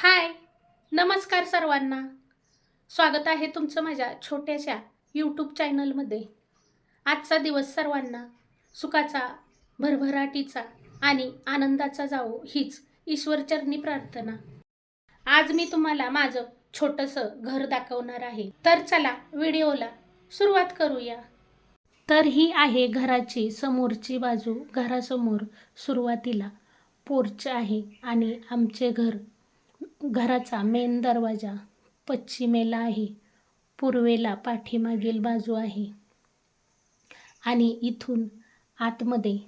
हाय नमस्कार सर्वांना. स्वागत आहे तुमचं माझ्या छोट्याशा यूट्यूब चॅनलमध्ये आजचा दिवस सर्वांना सुखाचा भरभराटीचा आणि आनंदाचा जावो हीच ईश्वरचरणी प्रार्थना. आज मी तुम्हाला माझं छोटंसं घर दाखवणार आहे. तर चला व्हिडिओला सुरुवात करूया. तर ही आहे घराची समोरची बाजू. घरासमोर सुरुवातीला पोर्च आहे आणि आमचे घर घराचा मेन दरवाजा पश्चिमेला आहे. पूर्वेला पाठीमागील बाजू आहे. आणि इथून आतमध्ये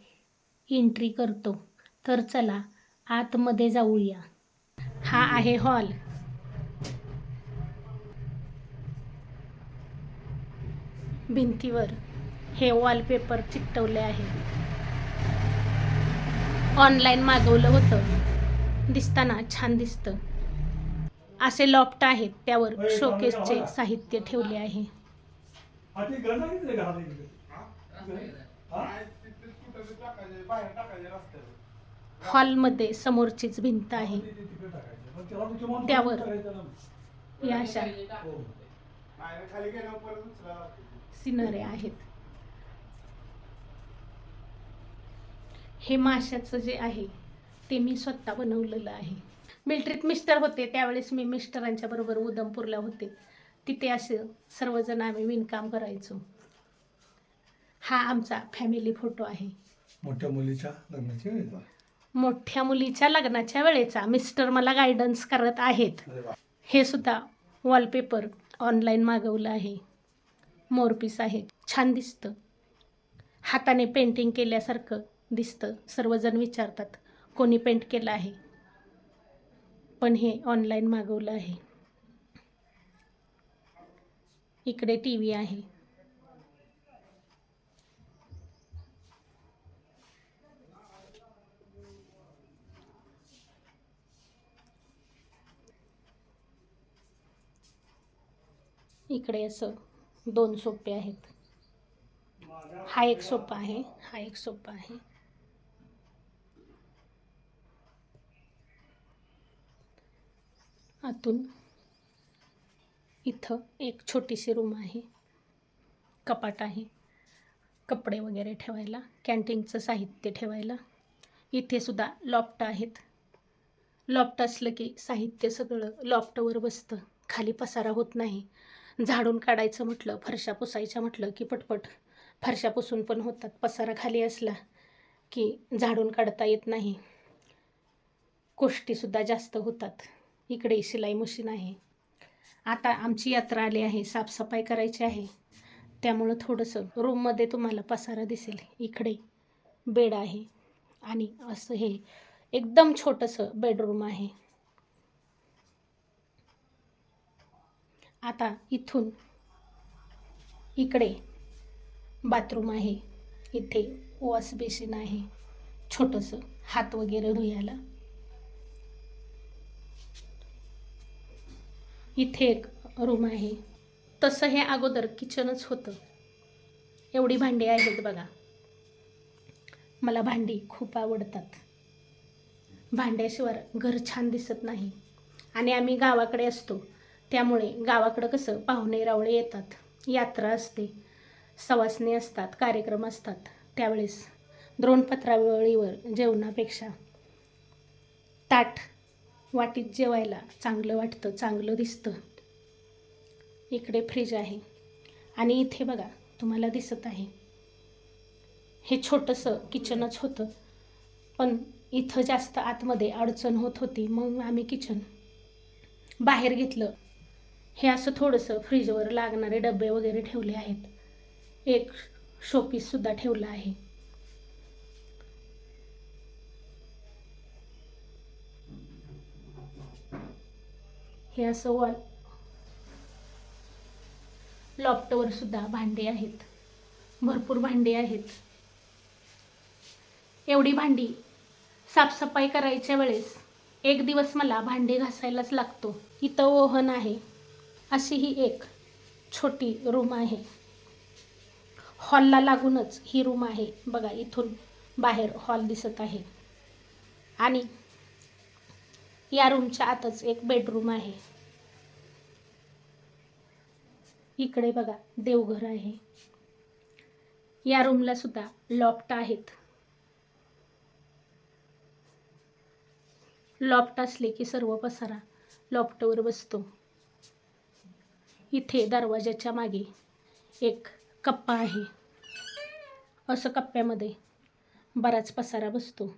एंट्री करतो. तर चला आतमध्ये जाऊया. हा आहे हॉल भिंतीवर हे वॉलपेपर चिकटवले आहे. ऑनलाईन मागवलं होतं. दिसताना छान दिसतं. असे लॉफ्ट आहेत त्यावर शोकेसचे साहित्य ठेवले आहे. हॉलमध्ये समोरचीच भिंत आहे. त्यावर. या अशा हो. सिनऱ्या आहेत. हे माशाचं जे आहे ते मी स्वतः बनवलेलं आहे. मिल्ट्रीत मिस्टर होते त्यावेळेस मी मिस्टरांच्या बरोबर उधमपूरला होते. तिथे असे सर्वजण आम्ही विणकाम करायचो. हा आमचा फॅमिली फोटो आहे. मोठ्या मुलीच्या लग्नाची वेळ आहे. मोठ्या मुलीच्या लग्नाच्या वेळेचा. मिस्टर मला गायडन्स करत आहेत. हे सुद्धा वॉलपेपर ऑनलाईन मागवलं आहे. मोरपीस आहे. छान दिसतं. हाताने पेंटिंग केल्यासारखं दिसतं. सर्वजण विचारतात कोणी पेंट केलं आहे? पण हे ऑनलाईन मागवलं आहे. इकडे टी व्ही आहे. इकडे असं दोन सोपे आहेत. हा एक सोपा आहे हा एक सोपा आहे. आतून इथं एक छोटीशी रूम आहे. कपाट आहे. कपडे वगैरे ठेवायला कॅन्टीनचं साहित्य ठेवायला. इथे सुद्धा लॉफ्ट आहेत. लॉफ्ट असलं की साहित्य सगळं लॉफ्टवर बसतं. खाली पसारा होत नाही. झाडून काढायचं म्हटलं फरशा पुसायच्या म्हटलं की पटपट फरशा पुसून पण होतात. पसारा खाली असला की झाडून काढता येत नाही. गोष्टीसुद्धा जास्त होतात. इकडे शिलाई मशीन आहे. आता आमची यात्रा आली आहे साफसफाई करायची आहे. त्यामुळं थोडंसं रूममध्ये तुम्हाला पसारा दिसेल. इकडे बेड आहे आणि असं हे एकदम छोटंसं बेडरूम आहे. आता इथून इकडे बाथरूम आहे. इथे वॉश बेसिन आहे. छोटंसं हात वगैरे धुयाला. इथे एक रूम आहे. तसं हे अगोदर किचनच होतं. एवढी भांडी आहेत बघा. मला भांडी खूप आवडतात. भांड्याशिवाय घर छान दिसत नाही. आणि आम्ही गावाकडे असतो. त्यामुळे गावाकडं कसं पाहुणे रावळे येतात. यात्रा असते. सवासणी असतात कार्यक्रम असतात. त्यावेळेस द्रोणपत्रावळीवर जेवणापेक्षा ताट वाटीत जेवायला चांगलं वाटतं चांगलं दिसतं. इकडे फ्रीज आहे. आणि इथे बघा तुम्हाला दिसत आहे. हे छोटंसं किचनच होतं. पण इथं जास्त आतमध्ये अडचण होत होती मग आम्ही किचन बाहेर घेतलं. हे असं थोडंसं फ्रीजवर लागणारे डबे वगैरे ठेवले आहेत. एक शोपीससुद्धा ठेवला आहे. हे असं वॉल लॉफ्टवर सुद्धा भांडे आहेत. भरपूर भांडी आहेत. एवढी भांडी साफसफाई करायच्या वेळेस एक दिवस मला भांडी घासायलाच लागतो. इथं ओहन आहे. अशी ही एक छोटी रूम आहे. हॉलला लागूनच ही रूम आहे. बघा इथून बाहेर हॉल दिसत आहे. आणि या रूमच्या आतच एक बेडरूम आहे. इकडे बघा देवघर आहे. या रूमला सुद्धा लॉफ्ट आहेत. लॉफ्ट असले की सर्व पसारा लॉफ्टवर बसतो. इथे दरवाजाच्या मागे एक कप्पा आहे. असं कप्प्यामध्ये बराच पसारा बसतो.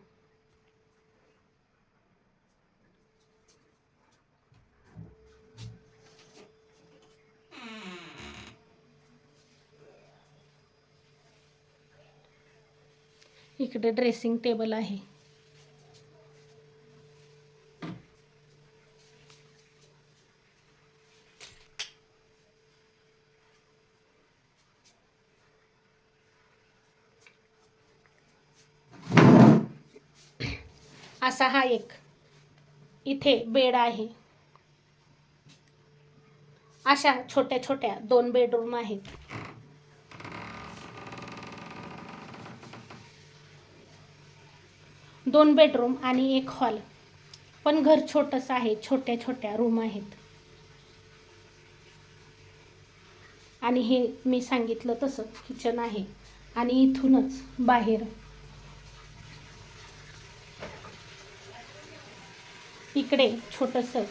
इकडे ड्रेसिंग टेबल आहे. असा हा एक. इथे बेड आहे. अशा छोट्या छोट्या दोन बेडरूम आहेत. दोन बेडरूम आणि एक हॉल. पण घर छोटंसं आहे छोट्या छोट्या रूम आहेत. आणि हे मी सांगितलं तसं किचन आहे. आणि इथूनच बाहेर. इकडे छोटंसं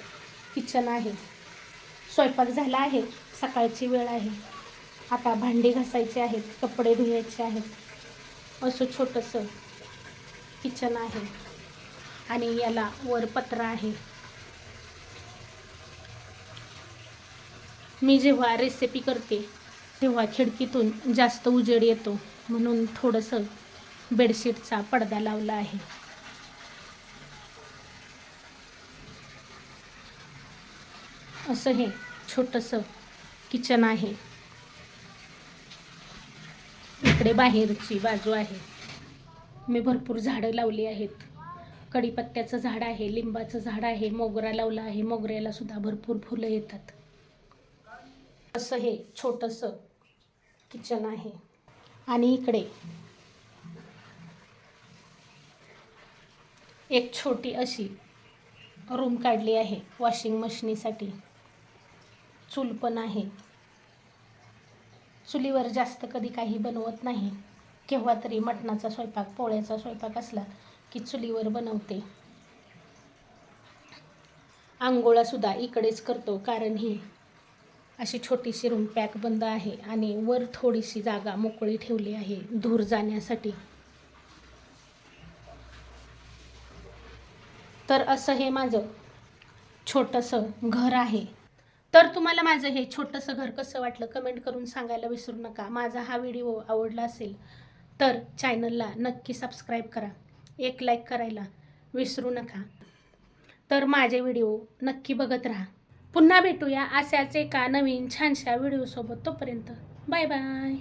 किचन आहे. स्वयंपाक झाला आहे सकाळची वेळ आहे. आता भांडी घासायची आहेत कपडे धुवायचे आहेत. असं छोटंसं किचन आहे आणि याला वर पत्रा आहे. मी जेव्हा रेसिपी करते तेव्हा खिडकीतून जास्त उजेड येतो म्हणून थोडंसं बेडशीटचा पडदा लावला आहे. असं हे छोटंसं किचन आहे. इकडे बाहेरची बाजू आहे. मी भरपूर झाडं लावली आहेत. कढीपत्त्याचं झाड आहे लिंबाचं झाड आहे मोगरा लावला आहे मोगऱ्याला सुद्धा भरपूर फुलं येतात. असं हे छोटंसं किचन आहे. आणि इकडे एक छोटी अशी रूम काढली आहे वॉशिंग मशिनीसाठी चूल पण आहे. चुलीवर जास्त कधी काही बनवत नाही. केव्हा तरी मटणाचा स्वयंपाक पोळ्याचा स्वयंपाक असला की चुलीवर बनवते. आंघोळासुद्धा इकडेच करतो कारण ही अशी छोटीशी रूम पॅक बंद आहे आणि वर थोडीशी जागा मोकळी ठेवली आहे धूर जाण्यासाठी. तर असं हे माझं छोटंसं घर आहे. तर तुम्हाला माझं हे छोटंसं घर कसं वाटलं कमेंट करून सांगायला विसरू नका. माझा हा व्हिडिओ आवडला असेल तर चॅनलला नक्की सबस्क्राईब करा. एक लाईक करायला विसरू नका. तर माझे व्हिडिओ नक्की बघत राहा. पुन्हा भेटूया अशाच एका नवीन छानशा व्हिडिओसोबत तोपर्यंत. Bye bye